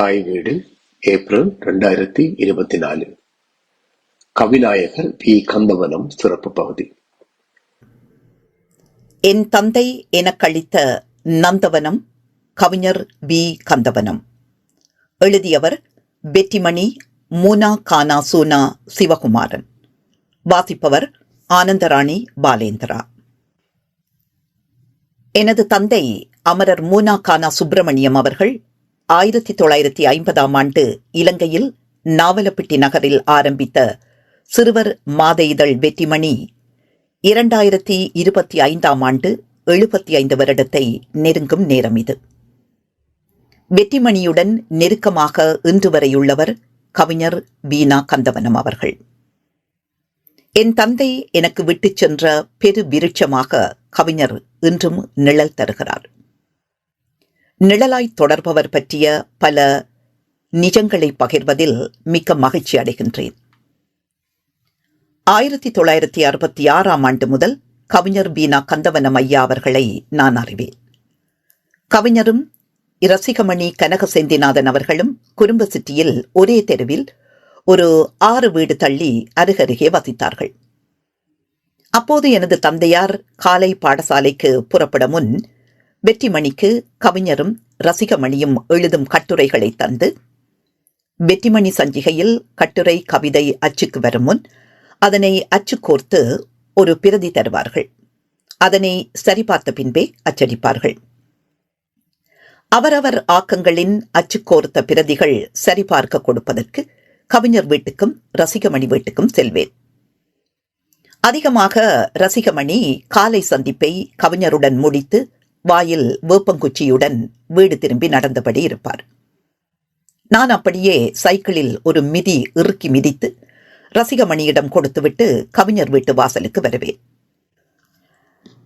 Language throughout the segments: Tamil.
தாய் வீடு ஏப்ரல் ரெண்டாயிரத்தி இருபத்தி நாலு கவிநாயகர் பி. கந்தவனம் சிறப்பு பகுதி. என் தந்தை எனக்களித்த நந்தவனம் கவிஞர் வி கந்தவனம். எழுதியவர் வெற்றிமணி மூனா கானா சூனா சிவகுமாரன். வாசிப்பவர் ஆனந்தராணி பாலேந்திரா. எனது தந்தை அமரர் மூனா கானா சுப்பிரமணியம் அவர்கள் ஆயிரத்தி தொள்ளாயிரத்தி ஐம்பதாம் ஆண்டு இலங்கையில் நாவலப்பிட்டி நகரில் ஆரம்பித்த சிறுவர் மாத இதழ் வெற்றிமணி இரண்டாயிரத்தி இருபத்தி ஐந்தாம் ஆண்டு எழுபத்தி ஐந்து வருடத்தை நெருங்கும் நேரம் இது. வெற்றிமணியுடன் நெருக்கமாக இன்று வரையுள்ளவர் கவிஞர் வீணா கந்தவனம் அவர்கள். என் தந்தை எனக்கு விட்டுச் சென்ற பெரு விருட்சமாக கவிஞர் இன்றும் நிழல் தருகிறார். நிழலாய் தொடர்பவர் பற்றிய பல நிஜங்களை பகிர்வதில் மிக்க மகிழ்ச்சி அடைகின்றேன். ஆயிரத்தி தொள்ளாயிரத்தி அறுபத்தி ஆறாம் ஆண்டு முதல் கவிஞர் பீனா கந்தவனம் ஐயா அவர்களை நான் அறிவேன். கவிஞரும் இரசிகமணி கனக செந்திநாதன் அவர்களும் குடும்ப சிட்டியில் ஒரே தெருவில் ஒரு ஆறு வீடு தள்ளி அருகருகே வசித்தார்கள். அப்போது எனது தந்தையார் காலை பாடசாலைக்கு புறப்பட முன் வெற்றிமணிக்கு கவிஞரும் ரசிகமணியும் எழுதும் கட்டுரைகளை தந்து வெற்றிமணி சஞ்சிகையில் கட்டுரை கவிதை அச்சுக்கு வரும் முன் அதனை அச்சு கோர்த்து ஒரு பிரதி தருவார்கள். அதனை சரிபார்த்த பின்பே அச்சடிப்பார்கள். அவரவர் ஆக்கங்களின் அச்சு கோர்த்த பிரதிகள் சரிபார்க்க கொடுப்பதற்கு கவிஞர் வீட்டுக்கும் ரசிகமணி வீட்டுக்கும் செல்வேன். அதிகமாக ரசிகமணி காலை சந்திப்பை கவிஞருடன் முடித்து வாயில் வேப்பங்குச்சியுடன் வீடு திரும்பி நடந்தபடி இருப்பார். நான் அப்படியே சைக்கிளில் ஒரு மிதி இறுக்கி மிதித்து ரசிகமணியிடம் கொடுத்துவிட்டு கவிஞர் வீட்டு வாசலுக்கு வருவேன்.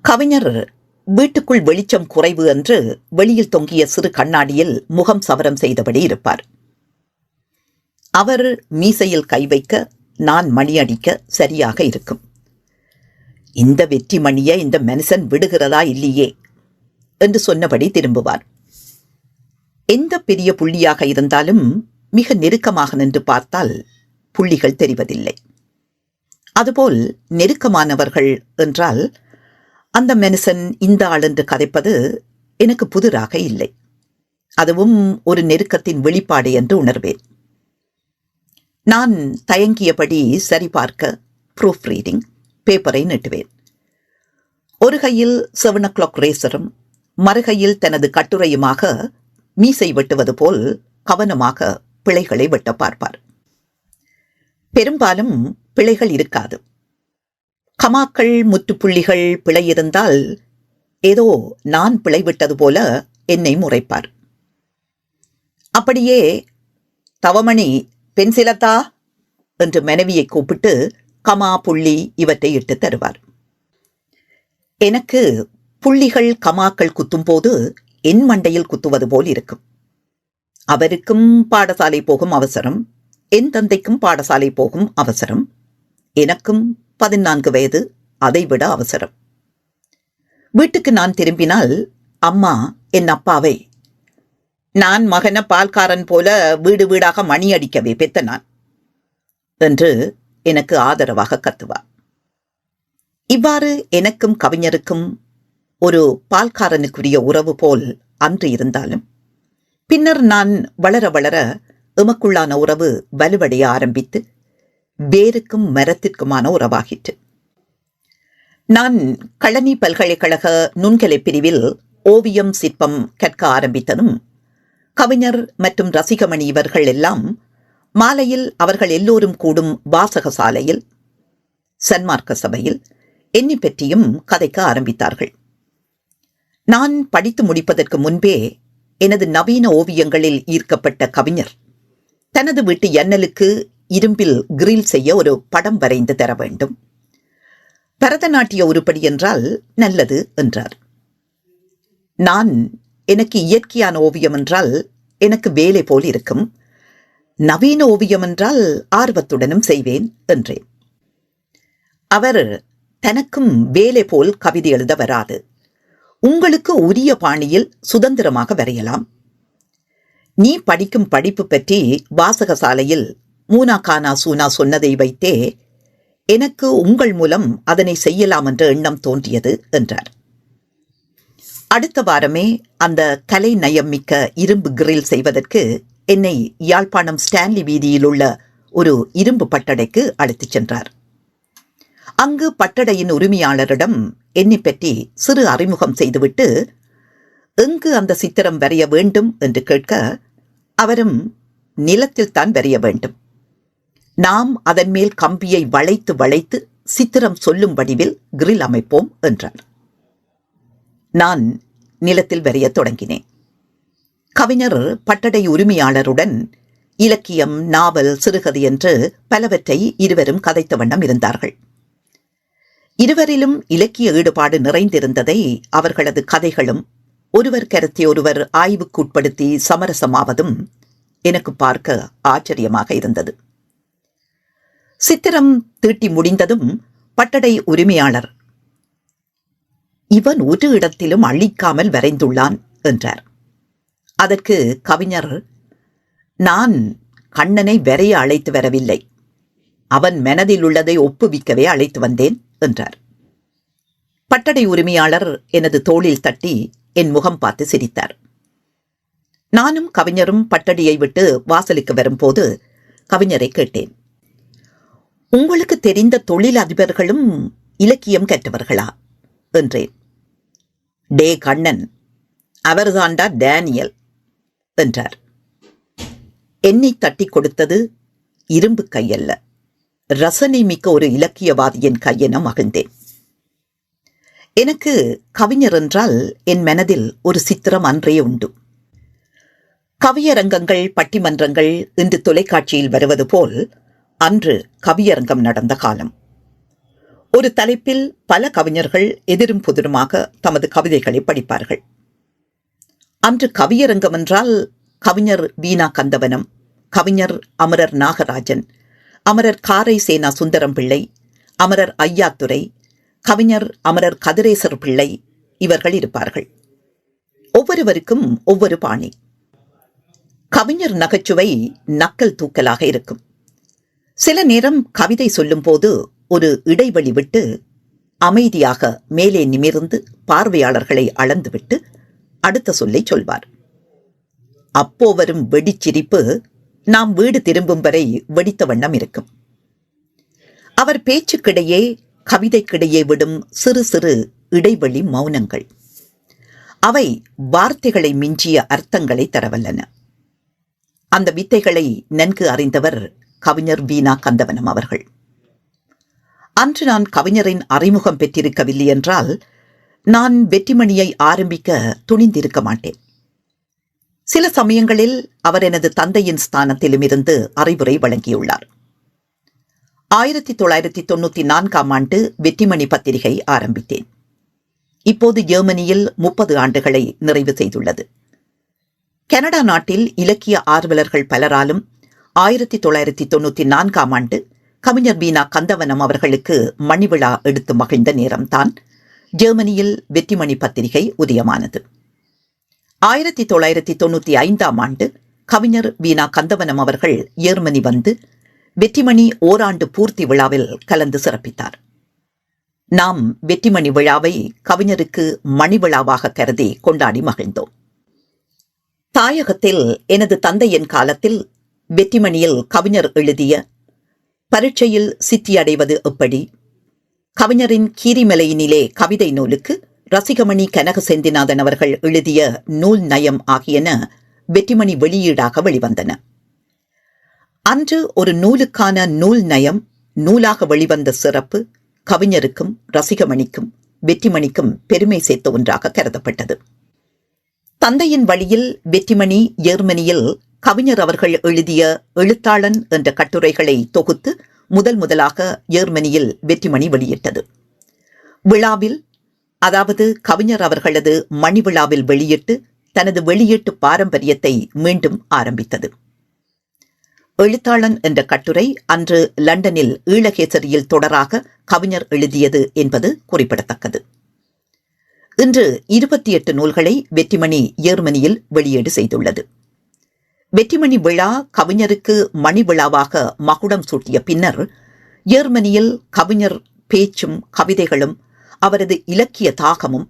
கவிஞர் வீட்டுக்குள் வெளிச்சம் குறைவு என்று வெளியில் தொங்கிய சிறு கண்ணாடியில் முகம் சவரம் செய்தபடி இருப்பார். அவர் மீசையில் கை வைக்க நான் மணி அடிக்க சரியாக இருக்கும். இந்த வெற்றி மணியை இந்த மனுஷன் விடுகிறதா இல்லையே? என்று சொன்னபடி திரும்புவார். எந்த பெரிய புள்ளியாக இருந்தாலும் மிக நெருக்கமாக நின்று பார்த்தால் புள்ளிகள் தெரிவதில்லை. அதுபோல் நெருக்கமானவர்கள் என்றால் அந்த மனுஷன் இந்த ஆள் என்று கதைப்பது எனக்கு புதிராக இல்லை. அதுவும் ஒரு நெருக்கத்தின் வெளிப்பாடு என்று உணர்வேன். நான் தயங்கியபடி சரிபார்க்க ப்ரூஃப் ரீடிங் பேப்பரை நெட்டுவேன். ஒரு கையில் செவன் ஓ கிளாக் ரேசரும் மறுகையில் தனது கட்டுரையுமாக மீசை வெட்டுவது போல் கவனமாக பிழைகளை வெட்ட பார்ப்பார். பெரும்பாலும் பிழைகள் இருக்காது. கமாக்கள் முற்றுப்புள்ளிகள் பிழை இருந்தால் ஏதோ நான் பிழை விட்டது போல என்னை முறைப்பார். அப்படியே தவமணி பென்சிலத்தா? என்று மனைவியை கூப்பிட்டு கமா புள்ளி இவற்றை இட்டு தருவார். எனக்கு புள்ளிகள் கமாக்கள் குத்தும்போது என் மண்டையில் குத்துவது போல் இருக்கும். அவருக்கும் பாடசாலை போகும் அவசரம் என் தந்தைக்கும் பாடசாலை போகும் அவசரம் எனக்கும் பதினான்கு வயது அதைவிட அவசரம். வீட்டுக்கு நான் திரும்பினால் அம்மா என் அப்பாவை நான் மகன பால்காரன் போல வீடு வீடாக மணி அடிக்கவே பெத்த நான் என்று எனக்கு ஆதரவாக கத்துவார். இவ்வாறு எனக்கும் கவிஞருக்கும் ஒரு பால்காரனுக்குரிய உறவு போல் அன்று இருந்தாலும். பின்னர் நான் வளர வளர எமக்குள்ளான உறவு வலுவடைய ஆரம்பித்து வேருக்கும் மரத்திற்குமான உறவாகிற்று. நான் களனி பல்கலைக்கழக நுண்கலை பிரிவில் ஓவியம் சிற்பம் கற்க ஆரம்பித்ததும் கவிஞர் மற்றும் ரசிகமணி இவர்கள் எல்லாம் மாலையில் அவர்கள் எல்லோரும் கூடும் வாசக சாலையில் சன்மார்க்க சபையில் என்னை பற்றியும் கதைக்க ஆரம்பித்தார்கள். நான் படித்து முடிப்பதற்கு முன்பே எனது நவீன ஓவியங்களில் ஈர்க்கப்பட்ட கவிஞர். தனது வீட்டு எண்ணலுக்கு இரும்பில் கிரில் செய்ய ஒரு படம் வரைந்து தர வேண்டும். பரதநாட்டிய உருப்படி என்றால் நல்லது என்றார். நான் எனக்கு இயற்கையான ஓவியம் என்றால் எனக்கு வேலை போல் இருக்கும். நவீன ஓவியம் என்றால் ஆர்வத்துடனும் செய்வேன் என்றேன். அவர் தனக்கும் வேலை போல் கவிதை எழுத வராது உங்களுக்கு உரிய பாணியில் சுதந்திரமாக வரையலாம். நீ படிக்கும் படிப்பு பற்றி வாசகசாலையில் மூனா கானா சூனா சொன்னதை வைத்தே எனக்கு உங்கள் மூலம் அதனை செய்யலாம் என்ற எண்ணம் தோன்றியது என்றார். அடுத்த வாரமே அந்த கலை நயம் மிக்க இரும்பு கிரில் செய்வதற்கு என்னை யாழ்ப்பாணம் ஸ்டான்லி வீதியில் உள்ள ஒரு இரும்பு பட்டடைக்கு அழைத்துச் சென்றார். அங்கு பட்டடையின் உரிமையாளரிடம் என்னை பற்றி சிறு அறிமுகம் செய்துவிட்டு எங்கு அந்த சித்திரம் வரைய வேண்டும்? என்று கேட்க அவரும் நிலத்தில் தான் வரைய வேண்டும். நாம் அதன் மேல் கம்பியை வளைத்து வளைத்து சித்திரம் சொல்லும் வடிவில் கிரில் அமைப்போம் என்றார் நான் நிலத்தில் வரையத் தொடங்கினேன். கவிஞர் பட்டடை உரிமையாளருடன் இலக்கியம் நாவல் சிறுகதை என்று பலவற்றை இருவரும் கதைத்த வண்ணம் இருந்தார்கள். இருவரிலும் இலக்கிய ஈடுபாடு நிறைந்திருந்ததை அவர்களது கதைகளும் ஒருவர் கருத்தை ஒருவர் ஆய்வுக்குட்படுத்தி சமரசமாவதும் எனக்கு பார்க்க ஆச்சரியமாக இருந்தது. சித்திரம் தீட்டி முடிந்ததும் பட்டடை உரிமையாளர் இவன் ஒரு இடத்திலும் அழிக்காமல் வரைந்துள்ளான் என்றார். அதற்கு கவிஞர் நான் கண்ணனை வரைய அழைத்து வரவில்லை. அவன் மனதில் உள்ளதை ஒப்புவிக்கவே அழைத்து வந்தேன். என்றார். பட்டடை உரிமையாளர் எனது தோளில் தட்டி என் முகம் பார்த்து சிரித்தார். நானும் கவிஞரும் பட்டடியை விட்டு வாசலுக்கு வரும்போது கவிஞரை கேட்டேன். உங்களுக்கு தெரிந்த தொழில் அதிபர்களும் இலக்கியம் கற்றவர்களா? என்றேன். டே கண்ணன் அவர்தாண்டா டேனியல் என்றார். என்னை தட்டி கொடுத்தது இரும்பு கையல்ல. ரசனை மிக்க ஒரு இலக்கியவாதியின் கையென மகிழ்ந்தேன். எனக்கு கவிஞர் என்றால் என் மனதில் ஒரு சித்திரம் அன்றே உண்டு. கவியரங்கங்கள் பட்டிமன்றங்கள் இன்று தொலைக்காட்சியில் வருவது போல் அன்று கவியரங்கம் நடந்த காலம். ஒரு தலைப்பில் பல கவிஞர்கள் எதிரும் புதிருமாக தமது கவிதைகளை படிப்பார்கள். அன்று கவியரங்கம் என்றால் கவிஞர் வீணா கந்தவனம் கவிஞர் அமரர் நாகராஜன் அமரர் காரை சேனா சுந்தரம் பிள்ளை அமரர் ஐயாத்துரை கவிஞர் அமரர் கதிரேசர் பிள்ளை இவர்கள் இருப்பார்கள். ஒவ்வொருவருக்கும் ஒவ்வொரு பாணி. கவிஞர் நகைச்சுவை நக்கல் தூக்கலாக இருக்கும். சில நேரம் கவிதை சொல்லும்போது ஒரு இடைவெளி விட்டு அமைதியாக மேலே நிமிர்ந்து பார்வையாளர்களை அளந்துவிட்டு அடுத்த சொல்லை சொல்வார். அப்போ வரும் வெடிச்சிரிப்பு நாம் வீடு திரும்பும் வரை வெடித்த வண்ணம் இருக்கும். அவர் பேச்சுக்கிடையே கவிதைக்கிடையே விடும் சிறு சிறு இடைவெளி மௌனங்கள். அவை வார்த்தைகளை மிஞ்சிய அர்த்தங்களை தரவல்லன. அந்த வித்தைகளை நன்கு அறிந்தவர் கவிஞர் வீணா கந்தவனம் அவர்கள். அன்று நான் கவிஞரின் அறிமுகம் பெற்றிருக்கவில்லை என்றால் நான் வெற்றிமணியை ஆரம்பிக்க துணிந்திருக்க மாட்டேன். சில சமயங்களில் அவர் எனது தந்தையின் ஸ்தானத்திலும் இருந்து அறிவுரை வழங்கியுள்ளார். ஆயிரத்தி தொள்ளாயிரத்தி தொண்ணூத்தி நான்காம் ஆண்டு வெற்றிமணி பத்திரிகை ஆரம்பித்தேன். இப்போது ஜெர்மனியில் முப்பது ஆண்டுகளை நிறைவு செய்துள்ளது. கனடா நாட்டில் இலக்கிய ஆர்வலர்கள் பலராலும் ஆயிரத்தி தொள்ளாயிரத்தி தொண்ணூத்தி நான்காம் ஆண்டு கவிஞர் பீனா கந்தவனம் அவர்களுக்கு மணிவிழா எடுத்து மகிழ்ந்த நேரம்தான் ஜெர்மனியில் வெற்றிமணி பத்திரிகை உதயமானது. ஆயிரத்தி தொள்ளாயிரத்தி தொண்ணூத்தி ஐந்தாம் ஆண்டு கவிஞர் வீணா கந்தவனம் அவர்கள் ஏர்மனி வந்து வெற்றிமணி ஓராண்டு பூர்த்தி விழாவில் கலந்து சிறப்பித்தார். நாம் வெற்றிமணி விழாவை கவிஞருக்கு மணி விழாவாக கருதி கொண்டாடி மகிழ்ந்தோம். தாயகத்தில் எனது தந்தையின் காலத்தில் வெற்றிமணியில் கவிஞர் எழுதிய பரீட்சையில் சித்தியடைவது எப்படி? கவிஞரின் கீரிமலையினிலே கவிதை நூலுக்கு ரசிகமணி கனக செந்திநாதன் அவர்கள் எழுதிய நூல் நயம் ஆகியன வெற்றிமணி வெளியீடாக வெளிவந்தன. அன்று ஒரு நூலுக்கான நூல் நயம் நூலாக வெளிவந்த சிறப்பு கவிஞருக்கும் ரசிகமணிக்கும் வெற்றிமணிக்கும் பெருமை சேர்த்த ஒன்றாக கருதப்பட்டது. தந்தையின் வழியில் வெற்றிமணி ஜெர்மனியில் கவிஞர் அவர்கள் எழுதிய எழுத்தாளன் என்ற கட்டுரைகளை தொகுத்து முதல் முதலாக ஜெர்மனியில் வெற்றிமணி வெளியிட்டது. விழாவில் அதாவது கவிஞர் அவர்களது மணி விழாவில் வெளியிட்டு தனது வெளியீட்டு பாரம்பரியத்தை மீண்டும் ஆரம்பித்தது. எழுத்தாளன் என்ற கட்டுரை அன்று லண்டனில் ஈழகேசரியில் தொடராக கவிஞர் எழுதியது என்பது குறிப்பிடத்தக்கது. இன்று இருபத்தி எட்டு நூல்களை வெற்றிமணி ஜெர்மனியில் வெளியீடு செய்துள்ளது. வெற்றிமணி விழா கவிஞருக்கு மணி விழாவாக மகுடம் சூட்டிய பின்னர் ஜெர்மனியில் கவிஞர் பேச்சும் கவிதைகளும் அவரது இலக்கிய தாகமும்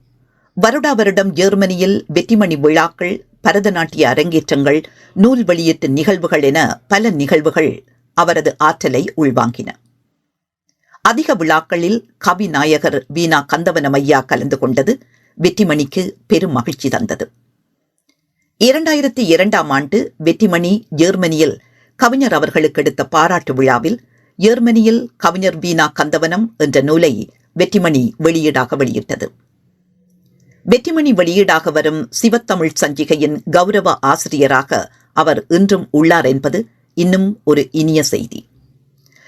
வருடா வருடம் ஜெர்மனியில் வெற்றிமணி விழாக்கள் பரதநாட்டிய அரங்கேற்றங்கள் நூல் வெளியீட்டு நிகழ்வுகள் என பல நிகழ்வுகள் அவரது ஆற்றலை உள்வாங்கின. அதிக விழாக்களில் கவி நாயகர் வீணா கந்தவனம் ஐயா கலந்து கொண்டது வெற்றிமணிக்கு பெரும் மகிழ்ச்சி தந்தது. இரண்டாயிரத்தி இரண்டாம் ஆண்டு வெற்றிமணி ஜெர்மனியில் கவிஞர் அவர்களுக்கு எடுத்த பாராட்டு விழாவில் ஜெர்மனியில் கவிஞர் வீணா கந்தவனம் என்ற நூலை வெற்றிமணி வெளியீடாக வெளியிட்டது. வெற்றிமணி வெளியீடாக வரும் சிவத்தமிழ் சஞ்சிகையின் கௌரவ ஆசிரியராக அவர் இன்றும் உள்ளார் என்பது இன்னும் ஒரு இனிய செய்தி.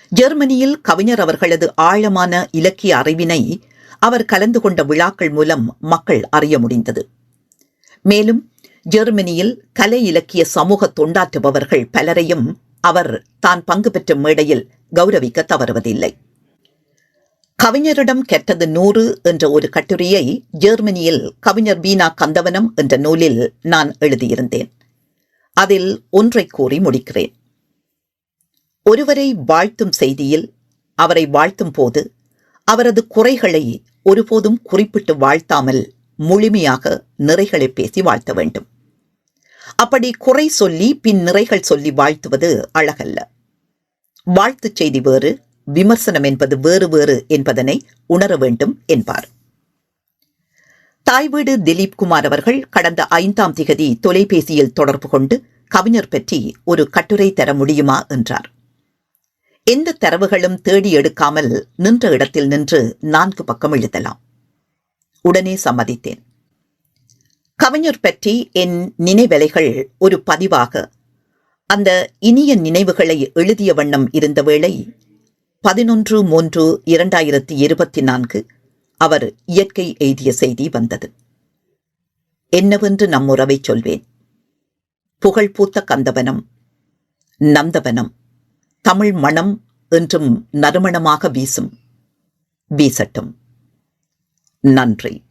ஜெர்மனியில் கவிஞர் அவர்களது ஆழமான இலக்கிய அறிவினை அவர் கலந்து கொண்ட விழாக்கள் மூலம் மக்கள் அறிய முடிந்தது. மேலும் ஜெர்மனியில் கலை இலக்கிய சமூக தொண்டாற்றுபவர்கள் பலரையும் அவர் தான் பங்கு பெற்ற மேடையில் கௌரவிக்க தவறுவதில்லை. கவிஞரிடம் கெட்டது நூறு என்ற ஒரு கட்டுரையை ஜெர்மனியில் கவிஞர் பீனா கந்தவனம் என்ற நூலில் நான் எழுதியிருந்தேன். அதில் ஒன்றை கூறி முடிக்கிறேன். ஒருவரை வாழ்த்தும் செய்தியில் அவரை வாழ்த்தும் போது அவரது குறைகளை ஒருபோதும் குறிப்பிட்டு வாழ்த்தாமல் முழுமையாக நிறைகளை பேசி வாழ்த்த வேண்டும். அப்படி குறை சொல்லி பின் நிறைகள் சொல்லி வாழ்த்துவது அழகல்ல. வாழ்த்துச் செய்தி வேறு விமர்சனம் என்பது வேறு வேறு என்பதனை உணர வேண்டும் என்பார். தாய்வீடு திலீப் குமார் அவர்கள் கடந்த ஐந்தாம் திகதி தொலைபேசியில் தொடர்பு கொண்டு கவிஞர் பற்றி ஒரு கட்டுரை தர முடியுமா என்றார். எந்த தரவுகளும் தேடி எடுக்காமல் நின்ற இடத்தில் நின்று நான்கு பக்கம் எழுதலாம். உடனே சம்மதித்தேன். கவிஞர் பற்றி என் நினைவலைகள் ஒரு பதிவாக அந்த இனிய நினைவுகளை எழுதிய வண்ணம் இருந்த வேளை பதினொன்று மூன்று இரண்டாயிரத்தி இருபத்தி நான்கு அவர் இயற்கை எய்திய செய்தி வந்தது. என்னவென்று நம் உறவை சொல்வேன். புகழ்பூத்த கந்தவனம் நந்தவனம் தமிழ் மணம் என்றும் நறுமணமாக வீசும் வீசட்டும். நன்றி.